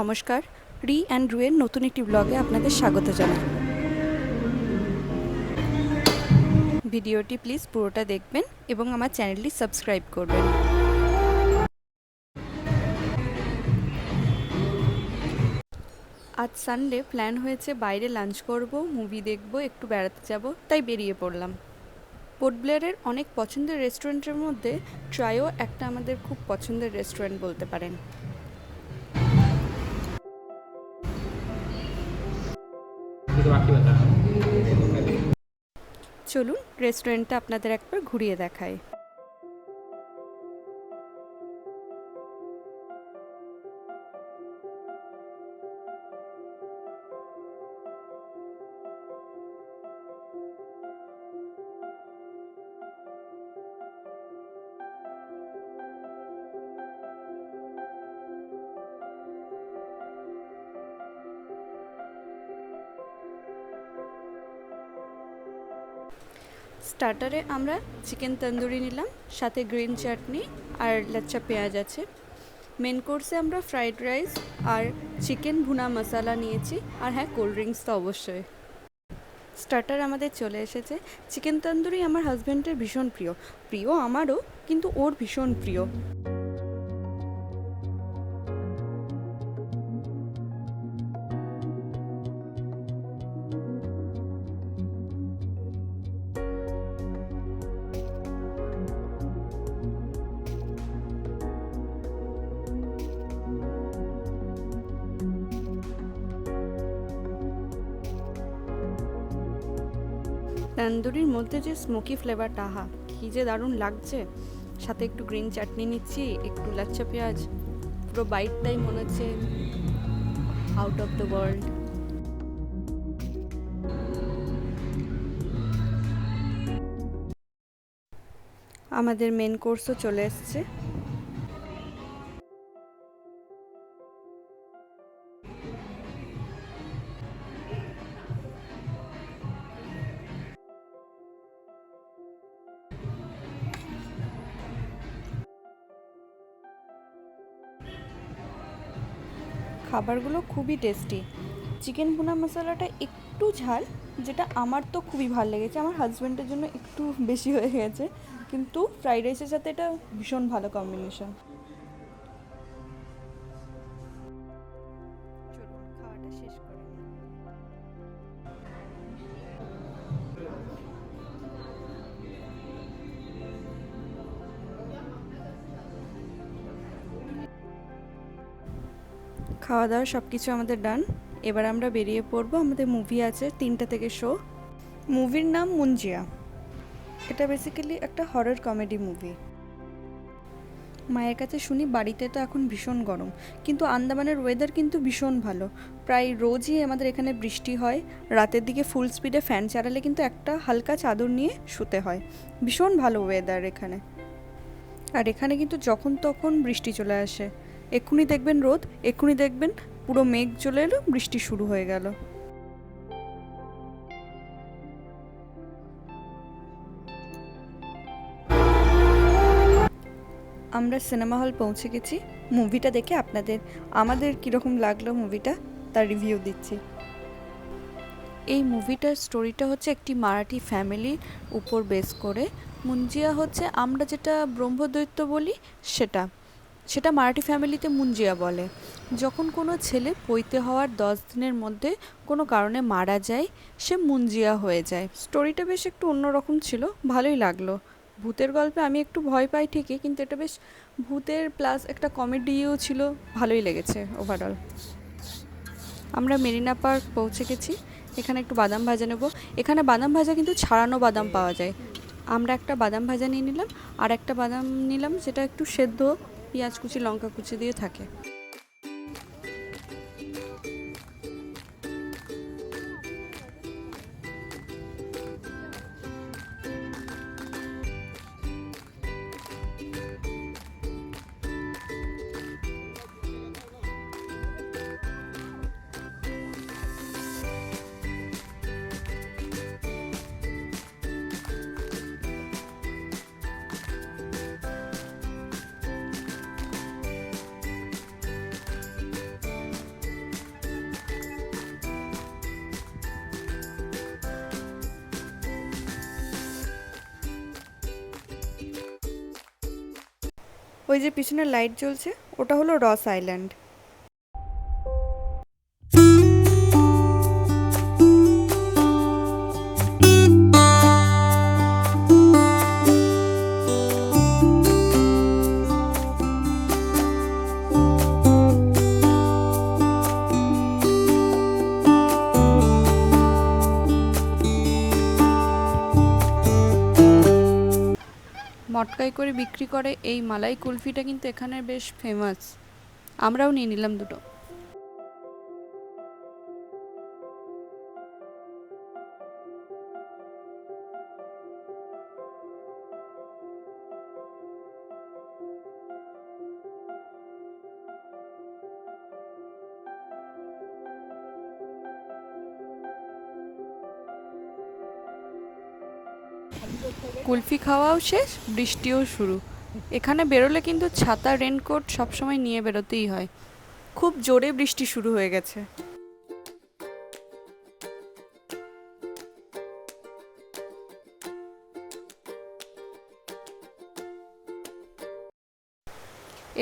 নমস্কার, রি অ্যান্ড রুয়ের নতুন একটি ব্লগে আপনাদের স্বাগত জানাই। ভিডিওটি প্লিজ পুরোটা দেখবেন এবং আমার চ্যানেলটি সাবস্ক্রাইব করবেন। আজ সানডে প্ল্যান হয়েছে বাইরে লাঞ্চ করব মুভি দেখব, একটু বেড়াতে যাব, তাই বেরিয়ে পড়লাম। পোর্ট ব্লেয়ারের অনেক পছন্দের রেস্টুরেন্টের মধ্যে ট্রাইও একটা আমাদের খুব পছন্দের রেস্টুরেন্ট বলতে পারেন। চলুন রেস্টুরেন্টটা আপনাদের একবার ঘুরিয়ে দেখায় স্টার্টারে আমরা চিকেন তন্দুরি নিলাম, সাথে গ্রিন চাটনি আর লাচ্চা পেঁয়াজ আছে। মেন কোর্সে আমরা ফ্রাইড রাইস আর চিকেন ভুনা মশালা নিয়েছি আর হ্যাঁ কোল্ড ড্রিঙ্কস তো অবশ্যই। স্টার্টার আমাদের চলে এসেছে। চিকেন তন্দুরি আমার হাজব্যান্ডের ভীষণ প্রিয়। প্রিয় আমারও, কিন্তু ওর ভীষণ প্রিয়। তন্দুরির মধ্যে যে স্মোকি ফ্লেভারটা আহা, কী যে দারুণ লাগছে। সাথে একটু গ্রিন চাটনি নিচ্ছি, একটু লাচ্চা পেঁয়াজ, পুরো বাইটটাই মনে হচ্ছে আউট অফ দ্য ওয়ার্ল্ড আমাদের মেন কোর্সও চলে এসছে। খাবারগুলো খুবই টেস্টি। চিকেন ভুনা মশলাটা একটু ঝাল, যেটা আমার তো খুবই ভালো লেগেছে। আমার হাজব্যান্ডের জন্য একটু বেশি হয়ে গেছে। কিন্তু ফ্রাইড রাইসের সাথে এটা ভীষণ ভালো কম্বিনেশন খাওয়া দাওয়া সব কিছু আমাদের ডান এবার আমরা বেরিয়ে পড়ব আমাদের মুভি আছে তিনটা থেকে শো মুভির নাম মুঞ্জিয়া। এটা বেসিক্যালি একটা হরর কমেডি মুভি মায়ের কাছে শুনি বাড়িতে তো এখন ভীষণ গরম, কিন্তু আন্দামানের ওয়েদার কিন্তু ভীষণ ভালো। প্রায় রোজই আমাদের এখানে বৃষ্টি হয়, রাতের দিকে ফুল স্পিডে ফ্যান চালালে কিন্তু একটা হালকা চাদর নিয়ে শুতে হয়। ভীষণ ভালো ওয়েদার এখানে। আর এখানে কিন্তু যখন তখন বৃষ্টি চলে আসে। এক্ষুনি দেখবেন রোদ, এক্ষুনি দেখবেন পুরো মেঘ চলে এলো, বৃষ্টি শুরু হয়ে গেল। আমরা সিনেমা হল পৌঁছে গেছি। মুভিটা দেখে আপনাদের, আমাদের কীরকম লাগল মুভিটা, তার রিভিউ দিচ্ছি। এই মুভিটার স্টোরিটা হচ্ছে একটি মারাঠি ফ্যামিলির উপর বেস করে। মুঞ্জিয়া হচ্ছে আমরা যেটা ব্রহ্মদৈত্য বলি, সেটা। সেটা মারাঠি ফ্যামিলিতে মুঞ্জিয়া বলে। যখন কোনো ছেলে পৈতে হওয়ার দশ দিনের মধ্যে কোনো কারণে মারা যায়, সে মুঞ্জিয়া হয়ে যায়। স্টোরিটা বেশ একটু অন্যরকম ছিল, ভালোই লাগল। ভূতের গল্পে আমি একটু ভয় পাই ঠিকই, কিন্তু এটা বেশ ভূতের প্লাস একটা কমেডিও ছিল, ভালোই লেগেছে ওভারঅল আমরা মেরিনা পার্ক পৌঁছে গেছি, এখানে একটু বাদাম ভাজা নেব। এখানে বাদাম ভাজা কিন্তু ছাড়ানো বাদাম পাওয়া যায়। আমরা একটা বাদাম ভাজা নিয়ে নিলাম, আর একটা বাদাম নিলাম, যেটা একটু সেদ্ধ পেঁয়াজ কুচি লঙ্কা কুচি দিয়ে থাকে। ওই যে পিছনে লাইট জ্বলছে ওটা হলো রস আইল্যান্ড। মটকাই করে বিক্রি করে এই মালাই কুলফিটা কিন্তু এখানে বেশ ফেমাস আমরাও নিয়ে নিলাম দুটো। কুলফি খাওয়াও শেষ, বৃষ্টিও শুরু। এখানে বেরোলে কিন্তু ছাতা রেনকোট সবসময় নিয়ে বেরোতেই হয়। খুব জোরে বৃষ্টি শুরু হয়ে গেছে।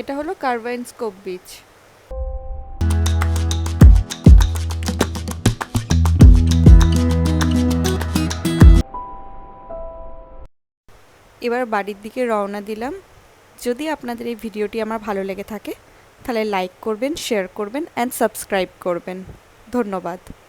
এটা হলো কার্বাইন স্কোপ বিচ এবার বাড়ির দিকে রওনা দিলাম। যদি আপনাদের এই ভিডিওটি আমার ভালো লেগে থাকে, তাহলে লাইক করবেন শেয়ার করবেন অ্যান্ড সাবস্ক্রাইব করবেন। ধন্যবাদ।